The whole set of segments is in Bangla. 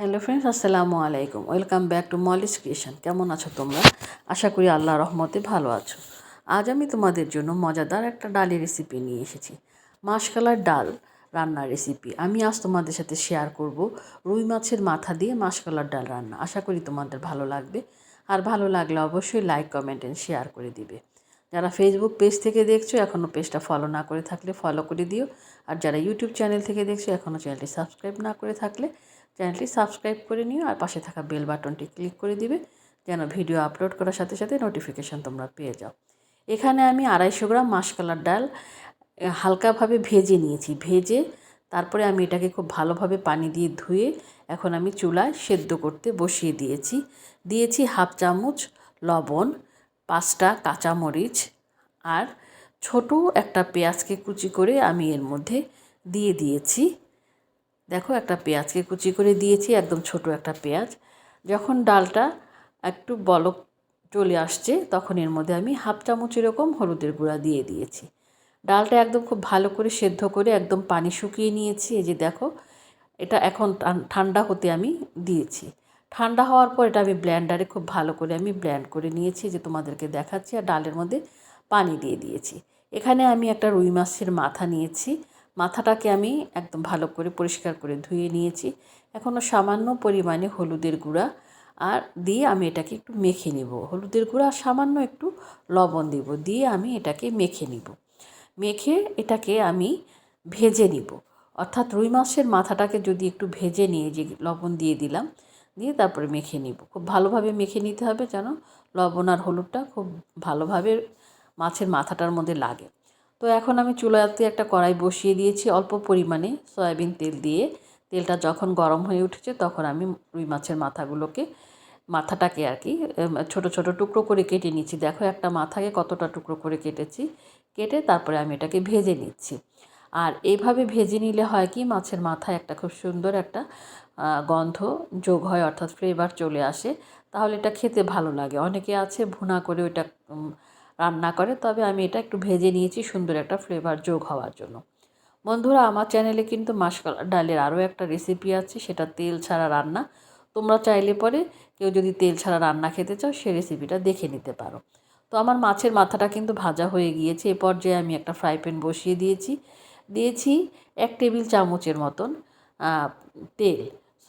হ্যালো ফ্রেন্ডস, আসসালামু আলাইকুম। Welcome back to Molly's creation. কেমন আছো তোমরা? আশা করি আল্লাহ রহমতে ভালো আছো। আজ আমি তোমাদের জন্য মজাদার একটা ডালের রেসিপি নিয়ে এসেছি। মাসকালার ডাল রান্নার রেসিপি আমি আজ তোমাদের সাথে শেয়ার করব রুই মাছের মাথা দিয়ে মাসকালার ডাল রান্না। আশা করি তোমাদের ভালো লাগবে। আর ভালো লাগলে অবশ্যই লাইক কমেন্ট অ্যান্ড শেয়ার করে দিবে। যারা ফেসবুক পেজ থেকে দেখছ এখনও পেজটা ফলো না করে থাকলে ফলো করে দিও। আর যারা ইউটিউব চ্যানেল থেকে দেখছ এখনও চ্যানেলটি সাবস্ক্রাইব না করে থাকলে চ্যানেলটি সাবস্ক্রাইব করে নিও আর পাশে থাকা বেল বাটনটি ক্লিক করে দিবে, যেন ভিডিও আপলোড করার সাথে সাথে নোটিফিকেশান তোমরা পেয়ে যাও। এখানে আমি আড়াইশো গ্রাম মাসকালার ডাল হালকাভাবে ভেজে নিয়েছি। ভেজে তারপরে আমি এটাকে খুব ভালোভাবে পানি দিয়ে ধুয়ে এখন আমি চুলায় সেদ্ধ করতে বসিয়ে দিয়েছি। দিয়েছি হাফ চামচ লবণ, পাঁচটা কাঁচামরিচ আর ছোট একটা পেঁয়াজকে কুচি করে আমি এর মধ্যে দিয়ে দিয়েছি। দেখো একটা পেঁয়াজকে কুচি করে দিয়েছি, একদম ছোট একটা পেঁয়াজ। যখন ডালটা একটু বলক চলে আসছে, তখন এর মধ্যে আমি হাফ চামচ এরকম হলুদের গুঁড়া দিয়ে দিয়েছি। ডালটা একদম খুব ভালো করে সেদ্ধ করে একদম পানি শুকিয়ে নিয়েছি, এই যে দেখো। এটা এখন ঠান্ডা হতে আমি দিয়েছি। ঠান্ডা হওয়ার পর এটা আমি ব্ল্যান্ডারে খুব ভালো করে আমি ব্ল্যান্ড করে নিয়েছি যে তোমাদেরকে দেখাচ্ছি। আর ডালের মধ্যে পানি দিয়ে দিয়েছি। এখানে আমি একটা রুই মাছের মাথা নিয়েছি। মাথাটাকে আমি একদম ভালো করে পরিষ্কার করে ধুয়ে নিয়েছি। এখনও সামান্য পরিমাণে হলুদের গুঁড়া আর দিয়ে আমি এটাকে একটু মেখে নিব। হলুদের গুঁড়া সামান্য একটু লবণ দিব দিয়ে আমি এটাকে মেখে নিব। মেখে এটাকে আমি ভেজে নিব। অর্থাৎ রুই মাছের মাথাটাকে যদি একটু ভেজে নিয়ে যে লবণ দিয়ে দিলাম, দিয়ে তারপরে মেখে নিব। খুব ভালোভাবে মেখে নিতে হবে যেন লবণ আর হলুদটা খুব ভালোভাবে মাছের মাথাটার মধ্যে লাগে। তো এখন আমি চুলাতে একটা কড়াই বসিয়ে দিয়েছি অল্প পরিমাণে সয়াবিন তেল দিয়ে। তেলটা যখন গরম হয়ে উঠেছে তখন আমি রুই মাছের মাথাগুলোকে, মাথাটাকে আর কি ছোট ছোট টুকরো করে কেটে নিচ্ছি। দেখো একটা মাথাকে কতটা টুকরো করে কেটেছি। কেটে তারপরে আমি এটাকে ভেজে নিচ্ছি। আর এইভাবে ভেজে নিলে হয় কি, মাছের মাথায় একটা খুব সুন্দর একটা গন্ধ, যোগ হয়, অর্থাৎ ফ্লেভার চলে আসে। তাহলে এটা খেতে ভালো লাগে। অনেকে আছে ভুনা করে ওইটা রান্না করে, তবে আমি এটা একটু ভেজে নিয়েছি সুন্দর একটা ফ্লেভার যোগ হওয়ার জন্য। বন্ধুরা, আমার চ্যানেলে কিন্তু মাসকলা ডালের আরও একটা রেসিপি আছে, সেটা তেল ছাড়া রান্না। তোমরা চাইলে পরে কেউ যদি তেল ছাড়া রান্না খেতে চাও, সে রেসিপিটা দেখে নিতে পারো। তো আমার মাছের মাথাটা কিন্তু ভাজা হয়ে গিয়েছে, এ পর্যায়ে আমি একটা ফ্রাই প্যান বসিয়ে দিয়েছি। দিয়েছি এক টেবিল চামচের মতন তেল,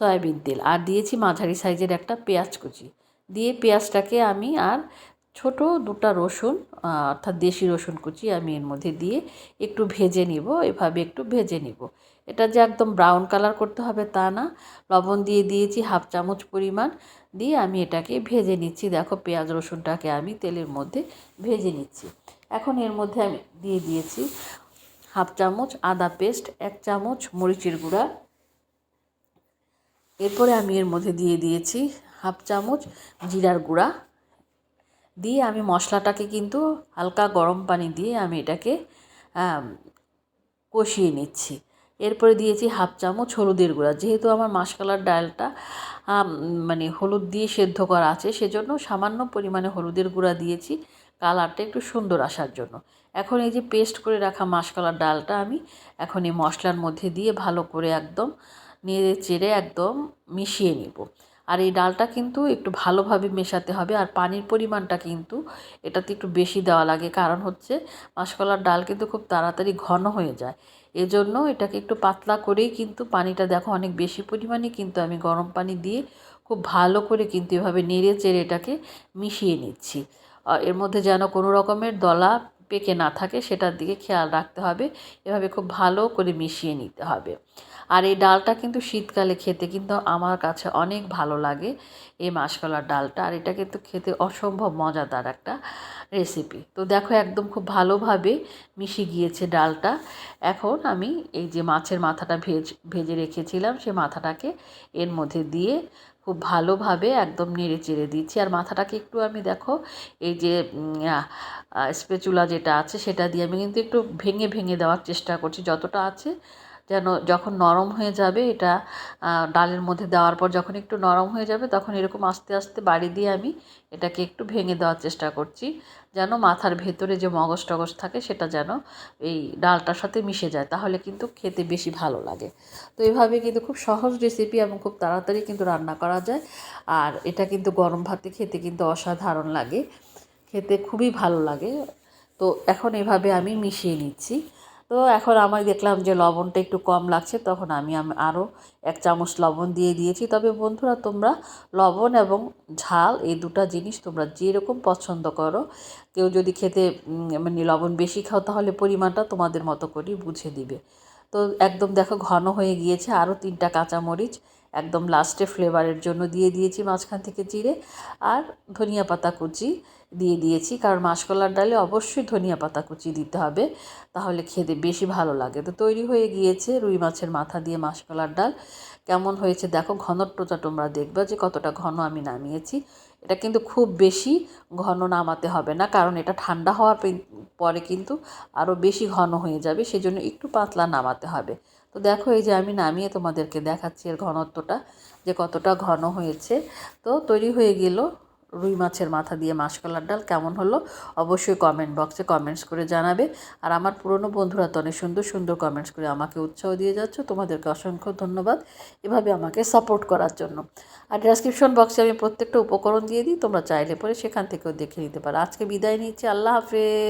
সয়াবিন তেল, আর দিয়েছি মাঝারি সাইজের একটা পেঁয়াজ কুচি। দিয়ে পেঁয়াজটাকে আমি আর ছোট দুটা রসুন অর্থাৎ দেশি রসুন কুচি আমি এর মধ্যে দিয়ে একটু ভেজে নিব, এভাবে একটু ভেজে নিব। এটা যে একদম ব্রাউন কালার করতে হবে তা না। লবণ দিয়ে দিয়েছি হাফ চামচ পরিমাণ, দিয়ে আমি এটাকে ভেজে নিচ্ছি। দেখো পেঁয়াজ রসুনটাকে আমি তেলের মধ্যে ভেজে নিচ্ছি। এখন এর মধ্যে আমি দিয়ে দিয়েছি হাফ চামচ আদা পেস্ট, এক চামচ মরিচের গুঁড়া। এরপরে আমি এর মধ্যে দিয়ে দিয়েছি হাফ চামচ জিরার গুঁড়া। দিয়ে আমি মশলাটাকে কিন্তু হালকা গরম পানি দিয়ে আমি এটাকে কষিয়ে নিচ্ছি। এরপরে দিয়েছি হাফ চামচ হলুদের গুঁড়া। যেহেতু আমার মাসকালার ডালটা মানে হলুদ দিয়ে সেদ্ধ করা আছে, সেজন্য সামান্য পরিমাণে হলুদের গুঁড়া দিয়েছি কালারটা একটু সুন্দর আসার জন্য। এখন এই যে পেস্ট করে রাখা মাসকালার ডালটা আমি এখন এই মশলার মধ্যে দিয়ে ভালো করে একদম নেড়ে চেড়ে একদম মিশিয়ে নিব। আর এই ডালটা কিন্তু একটু ভালোভাবে মেশাতে হবে আর পানির পরিমাণটা কিন্তু এটাতে একটু বেশি দেওয়া লাগে। কারণ হচ্ছে মাসকলার ডাল কিন্তু খুব তাড়াতাড়ি ঘন হয়ে যায়। এজন্য এটাকে একটু পাতলা করেই কিন্তু পানিটা দেখো অনেক বেশি পরিমাণে কিন্তু আমি গরম পানি দিয়ে খুব ভালো করে কিন্তু এভাবে নেড়ে চেড়ে এটাকে মিশিয়ে নিচ্ছি। এর মধ্যে যেন কোনো রকমের দলা পেকে না থাকে সেটার দিকে খেয়াল রাখতে হবে। এভাবে খুব ভালো করে মিশিয়ে নিতে হবে। আর এই ডালটা কিন্তু শীতকালে খেতে কিন্তু আমার কাছে অনেক ভালো লাগে, এই মাসকলার ডালটা। আর এটা কিন্তু খেতে অসম্ভব মজাদার একটা রেসিপি তো দেখো একদম খুব ভালোভাবে মিশে গিয়েছে ডালটা। এখন আমি এই যে মাছের মাথাটা ভেজ, ভেজে রেখেছিলাম, সে মাথাটাকে এর মধ্যে দিয়ে খুব ভালোভাবে একদম নেড়ে চেড়ে দিচ্ছি। আর মাথাটাকে একটু আমি দেখো, এই যে স্পেচুলা যেটা আছে সেটা দিয়ে আমি কিন্তু একটু ভেঙে ভেঙে দেওয়ার চেষ্টা করছি। যতটা আছে যেন যখন নরম হয়ে যাবে এটা ডালের মধ্যে দেওয়ার পর যখন একটু নরম হয়ে যাবে তখন এরকম আস্তে আস্তে বাড়ি দিয়ে আমি এটাকে একটু ভেঙে দেওয়ার চেষ্টা করছি। যেন মাথার ভেতরে যে মগজ টগজ থাকে সেটা যেন এই ডালটার সাথে মিশে যায়, তাহলে কিন্তু খেতে বেশি ভালো লাগে। তো এইভাবে কিন্তু খুব সহজ রেসিপি এবং খুব তাড়াতাড়ি কিন্তু রান্না করা যায়। আর এটা কিন্তু গরম ভাতে খেতে কিন্তু অসাধারণ লাগে। খেতে খুবই ভালো লাগে। তো এখন এভাবে আমি মিশিয়ে নিচ্ছি। তো এখন আমার দেখলাম যে লবণটা একটু কম লাগছে, তখন আমি আরও এক চামচ লবণ দিয়ে দিয়েছি। তবে বন্ধুরা, তোমরা লবণ এবং ঝাল, এই দুটা জিনিস তোমরা যেরকম পছন্দ করো, কেউ যদি খেতে মানে লবণ বেশি খাও, তাহলে পরিমাণটা তোমাদের মতো করেই বুঝে দিবে। তো একদম দেখো ঘন হয়ে গিয়েছে আরও তিনটা কাঁচামরিচ একদম লাস্টে ফ্লেভারের জন্য দিয়ে দিয়েছি, মাঝখান থেকে জিরে আর ধনিয়া পাতা কুচি দিয়ে দিয়েছি। কারণ মাসকলার ডালে অবশ্যই ধনিয়া পাতা কুচি দিতে হবে, তাহলে খেতে বেশি ভালো লাগে। তো তৈরি হয়ে গিয়েছে রুই মাছের মাথা দিয়ে মাসকলার ডাল। কেমন হয়েছে দেখো, ঘনত্বটা তোমরা দেখবে যে কতটা ঘন আমি নামিয়েছি। এটা কিন্তু খুব বেশি ঘন নামাতে হবে না, কারণ এটা ঠান্ডা হওয়ার পরে কিন্তু আরও বেশি ঘন হয়ে যাবে, সেজন্য একটু পাতলা নামাতে হবে। তো দেখো এই যে আমি নামিয়ে তোমাদেরকে দেখাচ্ছি এর ঘনত্বটা, যে কতটা ঘন হয়েছে। তো তৈরি হয়ে গেল রুই মাছের মাথা দিয়ে মাসকলার ডাল, কেমন হলো অবশ্যই কমেন্ট বক্সে কমেন্টস করে জানাবে। আর আমার পুরনো বন্ধুরা তো অনেক সুন্দর সুন্দর কমেন্টস করে আমাকে উৎসাহ দিয়ে যাচ্ছ, তোমাদেরকে অসংখ্য ধন্যবাদ এভাবে আমাকে সাপোর্ট করার জন্য। আর ডেসক্রিপশন বক্সে আমি প্রত্যেকটা উপকরণ দিয়ে দিই, তোমরা চাইলে পরে সেখান থেকেও দেখে নিতে পারো। আজকে বিদায় নিচ্ছি, আল্লাহ হাফেজ।